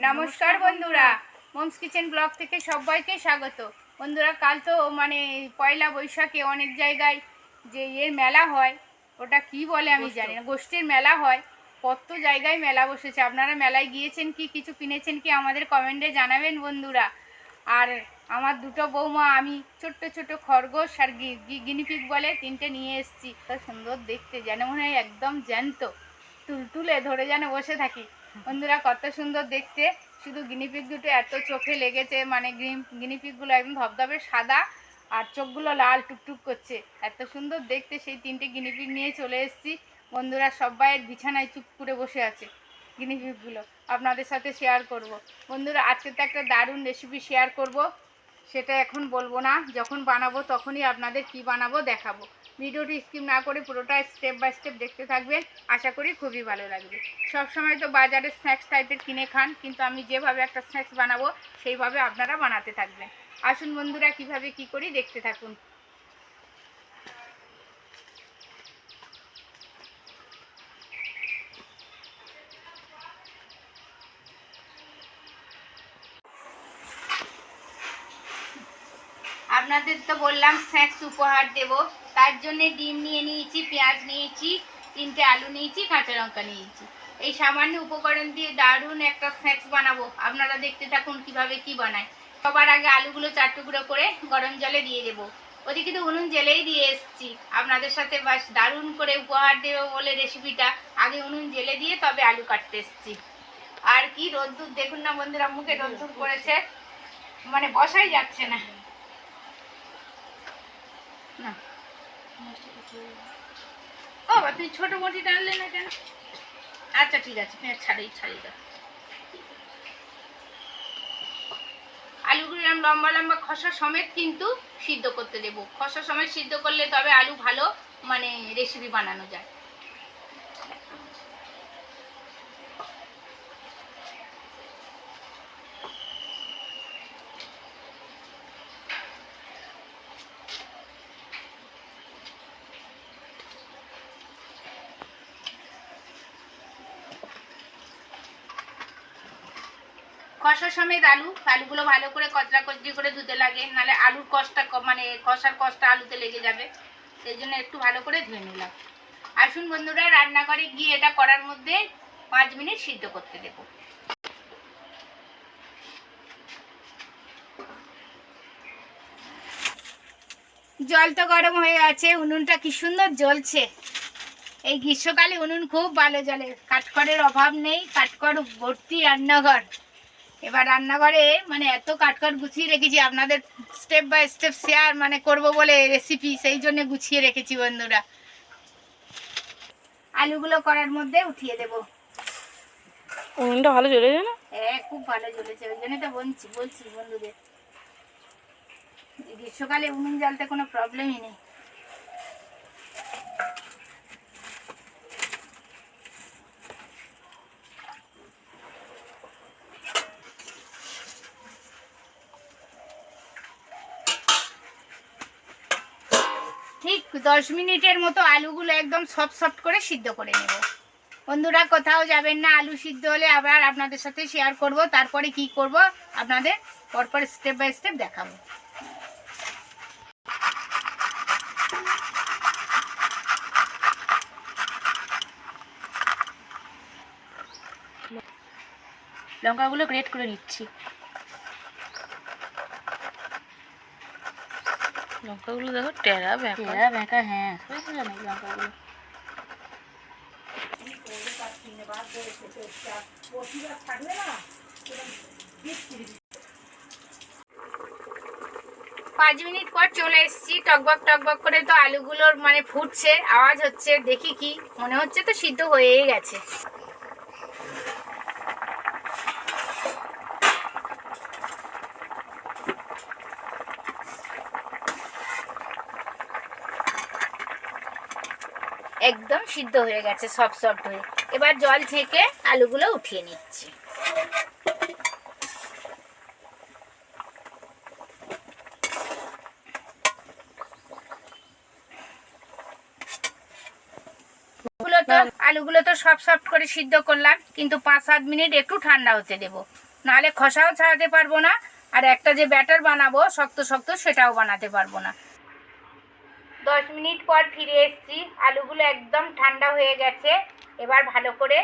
নমস্কার বন্ধুরা। Moms kitchen blog থেকে সবাইকে স্বাগত। বন্ধুরা কাল তো মানে পয়লা বৈশাখে অনেক জায়গায় যে এর মেলা হয় ওটা কি বলে আমি জানি না। গোষ্ঠীর মেলা হয় কত জায়গায় মেলা বসেছে। আপনারা মেলায় গিয়েছেন কি কিছু কিনেছেন কি আমাদের কমেন্টে জানাবেন বন্ধুরা। আর আমার দুটো বৌমা আমি ছোট্ট ছোট খরগোশ আর গি- গি- গিনিপিগ বলে তিনটে নিয়ে এসেছি। তো সুন্দর দেখতে যেন মনে হয় একদম জ্যান্ত তুলতুলে ধরে যেন বসে থাকি। বন্ধুরা, কত সুন্দর দেখতে। শুধু গিনিপিগ দুটো এত চোখে লেগেছে মানে গিনিপিগগুলো একদম ধবধবে সাদা আর চোখগুলো লাল টুকটুক করছে। এত সুন্দর দেখতে, সেই তিনটে গিনিপিগ নিয়ে চলে এসেছি। বন্ধুরা, সবাই বিছানায় চুপ করে বসে আছে গিনিপিগগুলো আপনাদের সাথে শেয়ার করব। বন্ধুরা, আজকে তো একটা দারুণ রেসিপি শেয়ার করব। সেটা এখন বলব না। যখন বানাবো তখনই আপনাদের কি বানাবো দেখাবো। ভিডিওটি স্কিপ না করে পুরোটা স্টেপ বাই স্টেপ দেখতে থাকবেন। আশা করি খুবই ভালো লাগবে। সব সময় তো বাজারে স্ন্যাক্স টাইপের কিনে খান, কিন্তু আমি যেভাবে একটা স্ন্যাক্স বানাবো, সেইভাবে আপনারা বানাতে থাকবেন। আসুন বন্ধুরা, কীভাবে কি করি দেখতে থাকুন। আপনাদের তো বললাম স্ন্যাক্স উপহার দেব। তার জন্য ডিম নিয়ে নিয়েছি, পেঁয়াজ নিয়েছি, তিনটে আলু নিয়েছি, কাঁচা লঙ্কা নিয়েছি। এই সামান্য উপকরণ দিয়ে দারুণ একটা স্ন্যাক্স বানাবো। আপনারা দেখতে থাকুন কীভাবে কি বানায়। সবার আগে আলুগুলো চার টুকরো করে গরম জলে দিয়ে দেবো। ওদিকে তো উনুন জেলেই দিয়ে এসেছি। আপনাদের সাথে বাস দারুণ করে উপহার দেবো বলে রেসিপিটা আগে উনুন জেলে দিয়ে তবে আলু কাটতে এসেছি। আর কি রোদ্দুর, দেখুন না বন্ধুরা, মুখে রোদ্দুর পড়েছে। মানে বসাই যাচ্ছে না। না। বাবা, তুই ছোট বটি টানলে না কেন? আচ্ছা ঠিক আছে পেঁয়াজ ছাড়াই ছাড়িয়ে দাও। আলুগুলো লম্বা লম্বা খসা সমেত কিন্তু সিদ্ধ করতে দেবো। খসা সমেত সিদ্ধ করলে তবে আলু ভালো মানে রেসিপি বানানো যায়। কষা সমেত আলু, আলুগুলো ভালো করে কচরা কচরি করে ধুতে লাগে, নাহলে আলুর কষটা মানে কষার কষটা আলুতে লেগে যাবে। সেই জন্য একটু ভালো করে ধুয়ে নিলাম। আসুন বন্ধুরা, রান্নাঘরে গিয়ে এটা করার মধ্যে পাঁচ মিনিট সিদ্ধ করতে দেবো। জল তো গরম হয়ে আছে উনুনটা কি সুন্দর জ্বলছে। এই গ্রীষ্মকালে উনুন খুব ভালো জলে কাঠখড়ের অভাব নেই, কাঠখড় ভর্তি রান্নাঘর। এবার রান্নাঘরে মানে এত কাঠখড় গুছিয়ে রেখেছি আপনাদের স্টেপ বাই স্টেপ শেয়ার মানে করব বলে রেসিপি সেই জন্য গুছিয়ে রেখেছি বন্ধুরা। আলুগুলো করার মধ্যে উঠিয়ে দেব। উনুনটা ভালো জ্বলে যায় না? হ্যাঁ খুব ভালো জ্বলেছে ওই জন্য তো বলছি বলছি বন্ধুদের। এই গ্রীষ্মকালে উনুন জ্বালতে কোনো প্রবলেমই নেই ঠিক দশ মিনিটের মতো আলুগুলো একদম সফট সফট করে সিদ্ধ করে নেব। বন্ধুরা, কোথাও যাবেন না, আলু সিদ্ধ হলে আবার আপনাদের সাথে শেয়ার করব। তারপরে কি করব আপনাদের পরপর স্টেপ বাই স্টেপ দেখাবো। লঙ্কাগুলো গ্রেট করে নিচ্ছি। লঙ্কাগুলো দেখো টেরা ব্যাকা টেরা বেঁকা হ্যাঁ। লঙ্কাগুলো? পাঁচ মিনিট পর চলে এসেছি টকবক টকবক করে তো আলুগুলোর মানে ফুটছে আওয়াজ হচ্ছে দেখি কি। মনে হচ্ছে তো সিদ্ধ হয়েই গেছে একদম সিদ্ধ হয়ে গেছে সফট সফট হয়ে। এবার জল থেকে আলুগুলো উঠিয়ে নিচ্ছি। আলুগুলো তো সব সফট করে সিদ্ধ করলাম, কিন্তু পাঁচ সাত মিনিট একটু ঠান্ডা হতে দেবো। নাহলে খসাও ছাড়াতে পারব না, আর একটা যে ব্যাটার বানাবো, শক্ত শক্ত সেটাও বানাতে পারব না। দশ মিনিট পর ফিরে এসেছি। আলুগুলো একদম ঠান্ডা হয়ে গেছে। এবার ভালো করে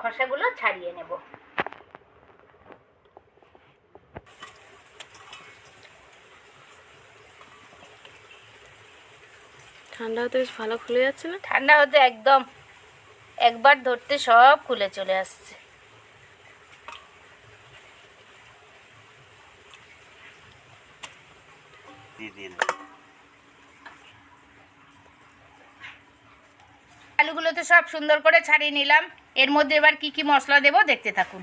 খসাগুলো ছাড়িয়ে নেব। ঠান্ডা হতে বেশ ভালো খুলে যাচ্ছে না? ঠান্ডা হতে একদম। একবার ধরতে সব খুলে চলে আসছে। দিয়ে আলুগুলো তো সব সুন্দর করে ছাড়িয়ে নিলাম। এর মধ্যে এবার কি কি মশলা দেবো দেখতে থাকুন।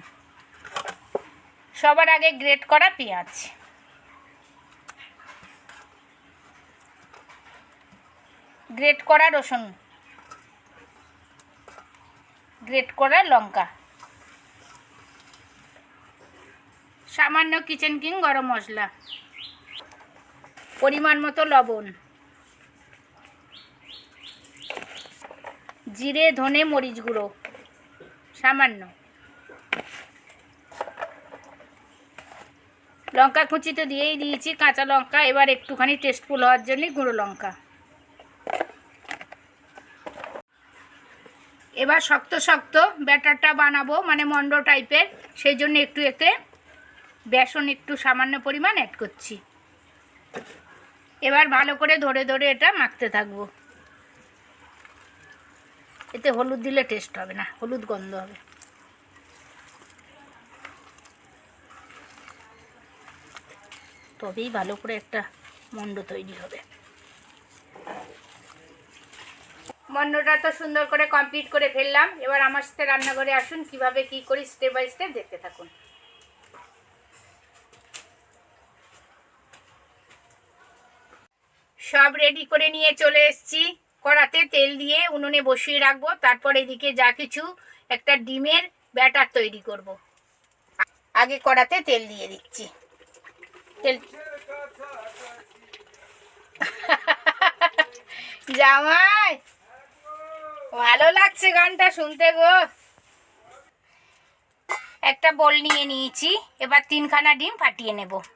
সবার আগে গ্রেট করা পেঁয়াজ। গ্রেট করা রসুন। গ্রেট করা লঙ্কা। সামান্য কিচেন কিং গরম মশলা। পরিমাণ মতো লবণ। জিরে, ধনে, মরিচ গুঁড়ো। সামান্য। লঙ্কা কুচি তো দিয়েই দিয়েছি, কাঁচা লঙ্কা, এবার একটুখানি টেস্টফুল হওয়ার জন্য গুঁড়ো লঙ্কা। এবার শক্ত শক্ত ব্যাটারটা বানাবো মানে মন্ড টাইপের। সেই জন্য একটু এতে বেসন একটু সামান্য পরিমাণ অ্যাড করছি। এবার ভালো করে ধরে ধরে এটা মাখতে থাকব। এতে হলুদ দিলে টেস্ট হবে না, হলুদ গন্ধ হবে। তবেই ভালো করে একটা মন্ড তৈরি হবে। মন্ডটা তো সুন্দর করে কমপ্লিট করে ফেললাম। এবার আমার সাথে রান্নাঘরে আসুন, কীভাবে কি করি স্টেপ বাই স্টেপ দেখতে থাকুন। সব রেডি করে নিয়ে চলে এসেছি। কড়াতে তেল দিয়ে উনুনে বসিয়ে রাখব। তারপর এদিকে যা কিছু একটা ডিমের ব্যাটার তৈরি করব। আগে কড়াতে তেল দিয়ে দিচ্ছি। তেল জামাই, ভালো লাগছে গানটা শুনতে গো। একটা বল নিয়ে নিয়েছি, এবার তিনখানা ডিম ফাটিয়ে নেব।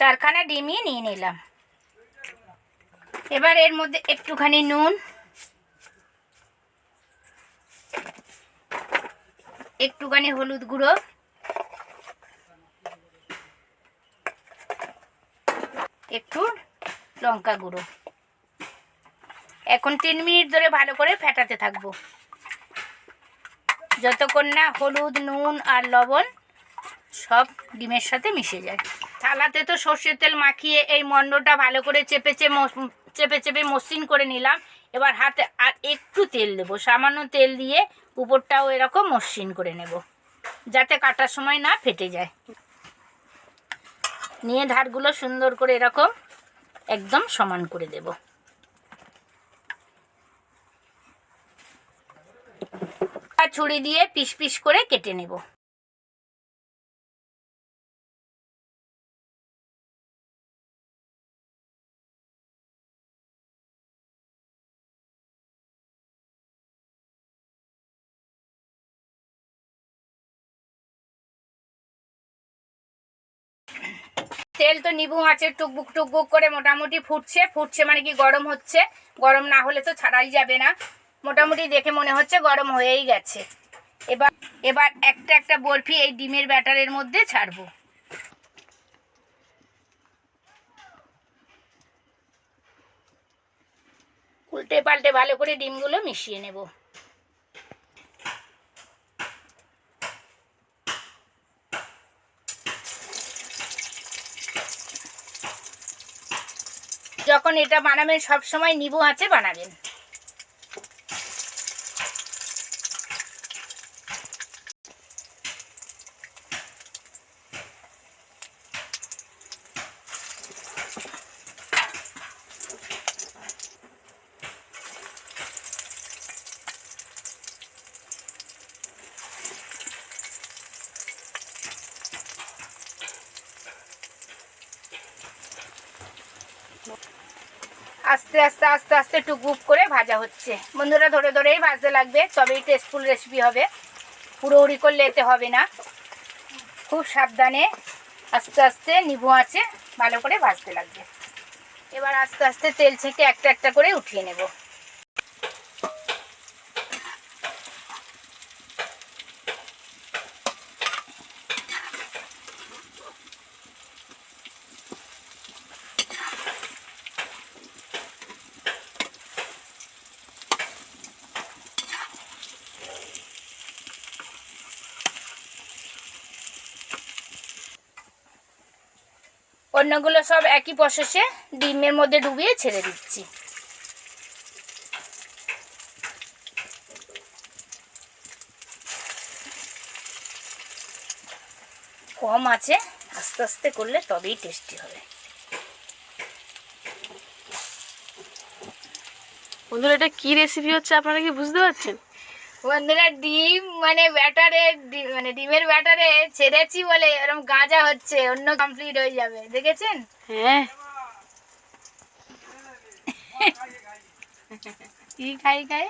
চারখানা ডিমই নিয়ে নিলাম। এবার এর মধ্যে একটুখানি নুন, একটুখানি হলুদ গুঁড়ো, একটু লঙ্কা গুঁড়ো। এখন তিন মিনিট ধরে ভালো করে ফেটাতে থাকব। যতক্ষণ না হলুদ, নুন আর লবণ সব ডিমের সাথে মিশে যায়। থালাতে তো সর্ষের তেল মাখিয়ে এই মন্ডটা ভালো করে চেপে চেপে চেপে মসৃণ করে নিলাম। এবার হাতে আর একটু তেল দেবো। সামান্য তেল দিয়ে উপরটাও এরকম মসৃণ করে নেব, যাতে কাটার সময় না ফেটে যায়। নিয়ে ধারগুলো সুন্দর করে এরকম একদম সমান করে দেব। ছুরি দিয়ে পিস পিস করে কেটে নেব। তেল তো নিবু আছে, টুকবুক টুকবুক করে মোটামুটি ফুটছে। ফুটছে মানে কি গরম হচ্ছে। গরম না হলে তো ছাড়াই যাবে না। মোটামুটি দেখে মনে হচ্ছে গরম হয়েই গেছে। এবার এবার একটা একটা বরফি এই ডিমের ব্যাটারের মধ্যে ছাড়বো। উল্টে পাল্টে ভালো করে ডিমগুলো মিশিয়ে নেব। যখন এটা বানাবেন সব সময় নিবু আছে বানাবেন Thank you. আস্তে আস্তে আস্তে আস্তে একটু গুপ করে ভাজা হচ্ছে। বন্ধুরা, ধরে ধরেই ভাজতে লাগবে, তবেই টেস্টফুল রেসিপি হবে। পুরো উড়ি করলে এতে হবে না। খুব সাবধানে আস্তে আস্তে নিবু আছে ভালো করে ভাজতে লাগবে। এবার আস্তে আস্তে তেল ছেঁকে একটা একটা করে উঠিয়ে নেব। অন্যগুলো সব একই প্রসেসে ডিমের মধ্যে ডুবিয়ে ছেড়ে দিচ্ছি। কম আছে, আস্তে আস্তে করলে তবেই টেস্টি হবে। বন্ধুরা, এটা কি রেসিপি হচ্ছে আপনারা কি বুঝতে পারছেন? বন্ধুরা, ডিম মানে ব্যাটারে মানে ডিমের ব্যাটারে ছেড়েছি বলে এরকম গাঁজা হচ্ছে, অন্য কমপ্লিট হয়ে যাবে, দেখেছেন? হ্যাঁ। কি খাই খাই?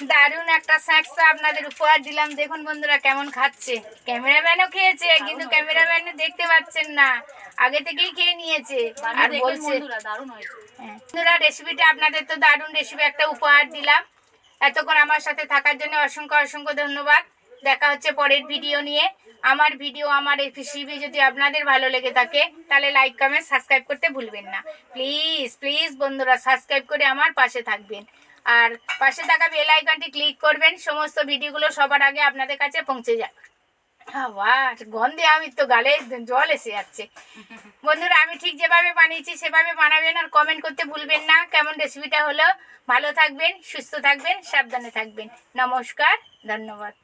দারুণ একটা স্ন্যাক্স তো আপনাদের উপহার দিলাম। দেখুন বন্ধুরা কেমন খাচ্ছে। ক্যামেরাম্যানও খেয়েছে কিন্তু ক্যামেরাম্যান দেখতে পাচ্ছেন না। আগে থেকেই খেয়ে নিয়েছে। আর বলছে হ্যাঁ। বন্ধুরা রেসিপিটা আপনাদের তো দারুণ রেসিপি একটা উপহার দিলাম। এতক্ষণ আমার সাথে থাকার জন্য অসংখ্য অসংখ্য ধন্যবাদ। দেখা হচ্ছে পরের ভিডিও নিয়ে। আমার ভিডিও আমার এই রেসিপি যদি আপনাদের ভালো লেগে থাকে তাহলে লাইক কমেন্ট সাবস্ক্রাইব করতে ভুলবেন না। প্লিজ প্লিজ বন্ধুরা সাবস্ক্রাইব করে আমার পাশে থাকবেন। আর পাশে থাকা বেল আইকনটি ক্লিক করবেন, সমস্ত ভিডিওগুলো সবার আগে আপনাদের কাছে পৌঁছে যাবে। গন্ধে আমি তো গালে জল এসে যাচ্ছে। বন্ধুরা, আমি ঠিক যেভাবে বানিয়েছি, সেভাবে বানাবেন আর কমেন্ট করতে ভুলবেন না। কেমন রেসিপিটা হলো? ভালো থাকবেন, সুস্থ থাকবেন, সাবধানে থাকবেন। নমস্কার, ধন্যবাদ।